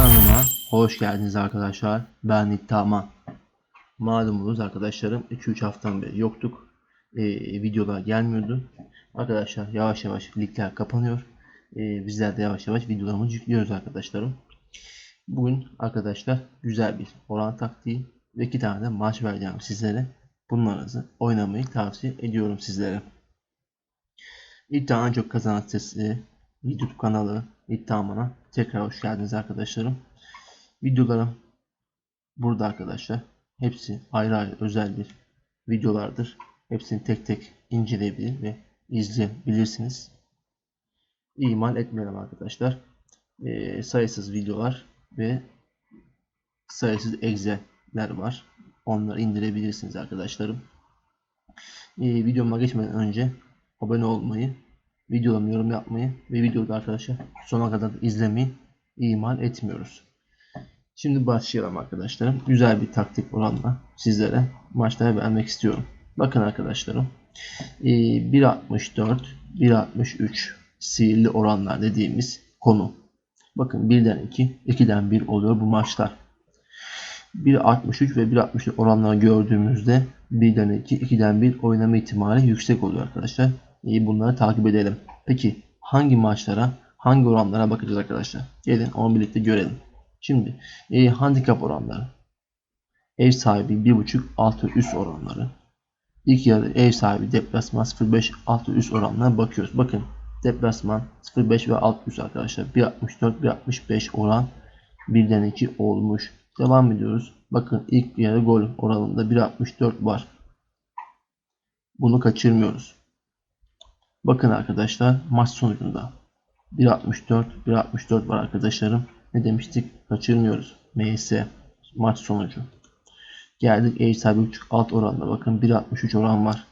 Kanalıma hoş geldiniz arkadaşlar. Ben Nittama. Malumunuz arkadaşlarım 2-3 haftadan beri yoktuk. Ee, videolar gelmiyordu. Arkadaşlar yavaş yavaş ligler kapanıyor. Ee, bizler de yavaş yavaş videolarımızı yüklüyoruz arkadaşlarım. Bugün arkadaşlar güzel bir oran taktiği ve iki tane de maç vereceğim sizlere. Bunlarınızı oynamayı tavsiye ediyorum sizlere. İddianın çok kazanan sesi YouTube kanalı İddiamana tekrar hoş geldiniz arkadaşlarım. Videolarım burada arkadaşlar. Hepsi ayrı ayrı özel bir videolardır. Hepsini tek tek inceleyebilir ve izleyebilirsiniz. İhmal etmeyelim arkadaşlar. Ee, sayısız videolar ve sayısız Excel'ler var. Onları indirebilirsiniz arkadaşlarım. Ee, videoma geçmeden önce abone olmayı, videolarımı yorum yapmayı ve videoda arkadaşlar sona kadar izlemeyi ihmal etmiyoruz. Şimdi başlayalım arkadaşlarım. Güzel bir taktik oranla sizlere maçları vermek istiyorum. Bakın arkadaşlarım. ee, 1.64, 1.63 sihirli oranlar dediğimiz konu. Bakın 1'den 2, 2'den 1 oluyor bu maçlar. 1.63 ve 1.64 oranları gördüğümüzde 1'den 2, 2'den 1 oynama ihtimali yüksek oluyor arkadaşlar. İyi bunları takip edelim. Peki hangi maçlara, hangi oranlara bakacağız arkadaşlar? Gelin onu birlikte görelim. Şimdi e, handikap oranları. Ev sahibi 1.5 altı üst oranları. İlk yarı ev sahibi deplasman 0.5 altı üst oranlarına bakıyoruz. Bakın deplasman 0.5 ve alt üst arkadaşlar. 1.64 1.65 oran 1'den 2 olmuş. Devam ediyoruz. Bakın ilk yarı gol oranında 1.64 var. Bunu kaçırmıyoruz. Bakın arkadaşlar maç sonucunda 1.64 1.64 var arkadaşlarım. Ne demiştik? Kaçırmıyoruz. MS maç sonucu. Geldik sahibi 3 alt oranda. Bakın 1.63 oran var.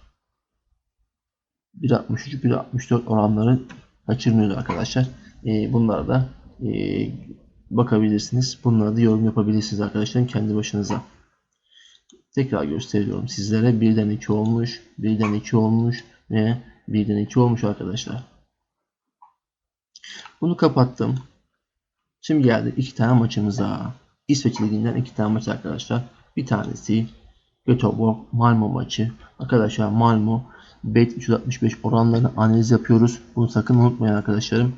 1.63 1.64 oranları kaçırmıyoruz arkadaşlar. Ee, bunlara da e, bakabilirsiniz. Bunlara da yorum yapabilirsiniz arkadaşlar kendi başınıza. Tekrar gösteriyorum sizlere. 1'den 2 olmuş. 1'den 2 olmuş. Ve 1'den 2 olmuş arkadaşlar. Bunu kapattım. Şimdi geldi iki tane maçımıza. İsveç Ligi'nden iki tane maç arkadaşlar. Bir tanesi Göteborg Malmo maçı. Arkadaşlar Malmo Bet 365 oranlarını analiz yapıyoruz. Bunu sakın unutmayın arkadaşlarım.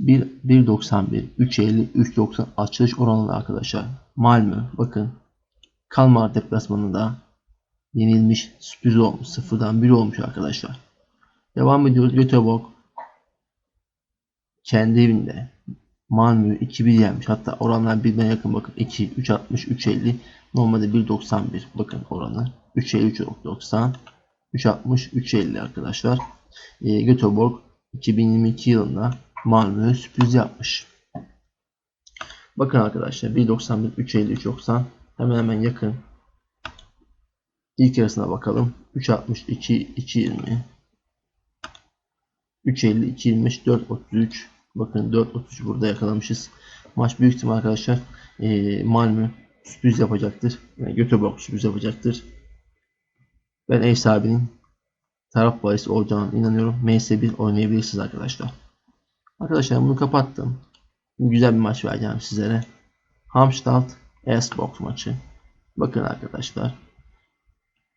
1 1.91 3.50 3.90 açılış oranları arkadaşlar. Malmö bakın Kalmar deplasmanında yenilmiş sürpriz olmuş. Sıfırdan 1 olmuş arkadaşlar. Devam ediyoruz. Göteborg kendi evinde Malmö 2-1 yenmiş. Hatta oranlar birbirine yakın bakın. 2, 3.60, 3.50. Normalde 1.91. Bakın oranı. 3.50, 3.90. 3.60, 3.50 arkadaşlar. E, Göteborg 2022 yılında Malmö sürpriz yapmış. Bakın arkadaşlar 1.91, 3.50, 3.90 hemen hemen yakın. İlk yarısına bakalım. 3.60, 2, 2.20 3.50, 2.25, 4.33 Bakın 4.33 burada yakalamışız. Maç büyük ihtimal arkadaşlar e, Malmö sürpriz yapacaktır. Yani Göteborg sürpriz yapacaktır. Ben ev sahibinin taraf bahisi olacağına inanıyorum. MS1 oynayabilirsiniz arkadaşlar. Arkadaşlar bunu kapattım. Güzel bir maç vereceğim sizlere. Hamstad S-Box maçı. Bakın arkadaşlar.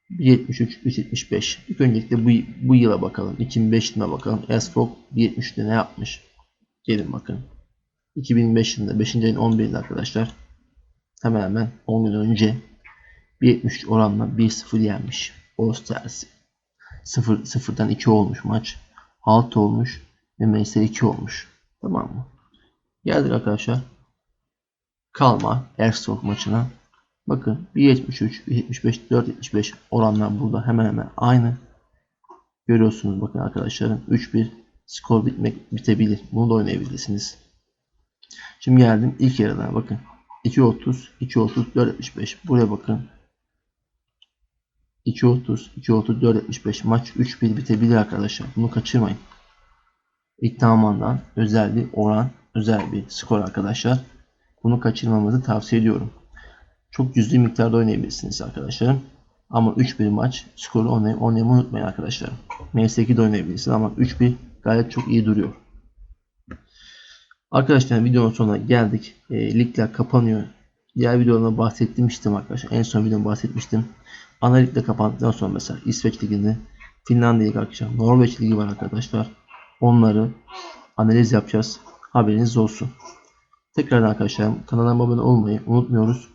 1.73 3.75 İlk öncelikle bu, bu yıla bakalım. 2005 yılına bakalım. S-Box 1.73'te ne yapmış? Gelin bakın. 2005 yılında 5. ayın 11'inde arkadaşlar. Hemen hemen 10 gün önce 1.73 oranla 1-0 yenmiş. Ostersi. 0 0'dan 2 olmuş maç. 6 olmuş ve MS 2 olmuş. Tamam mı? Geldik arkadaşlar. Kalma Erstock maçına. Bakın 1.73, 1.75, 4.75 oranlar burada hemen hemen aynı. Görüyorsunuz bakın arkadaşlarım 3-1 skor bitmek bitebilir. Bunu da oynayabilirsiniz. Şimdi geldim ilk yarıdan bakın. 2.30, 2.30, 4.75. Buraya bakın. 2.30, 2.30, 4.75. Maç 3-1 bitebilir arkadaşlar. Bunu kaçırmayın. İddiamandan özel bir oran, özel bir skor arkadaşlar. Bunu kaçırmamanızı tavsiye ediyorum. Çok cüzi miktarda oynayabilirsiniz arkadaşlarım. Ama 3-1 maç skoru oynay oynamayı unutmayın arkadaşlar. MS2'de oynayabilirsiniz ama 3-1 gayet çok iyi duruyor. Arkadaşlar videonun sonuna geldik. E, ligler kapanıyor. Diğer videolarımda bahsetmiştim arkadaşlar. En son videomda bahsetmiştim. Ana ligde kapandıktan sonra mesela İsveç Ligi'nde Finlandiya Ligi arkadaşlar. Norveç Ligi var arkadaşlar. Onları analiz yapacağız. Haberiniz olsun. Tekrardan arkadaşlar kanalıma abone olmayı unutmuyoruz.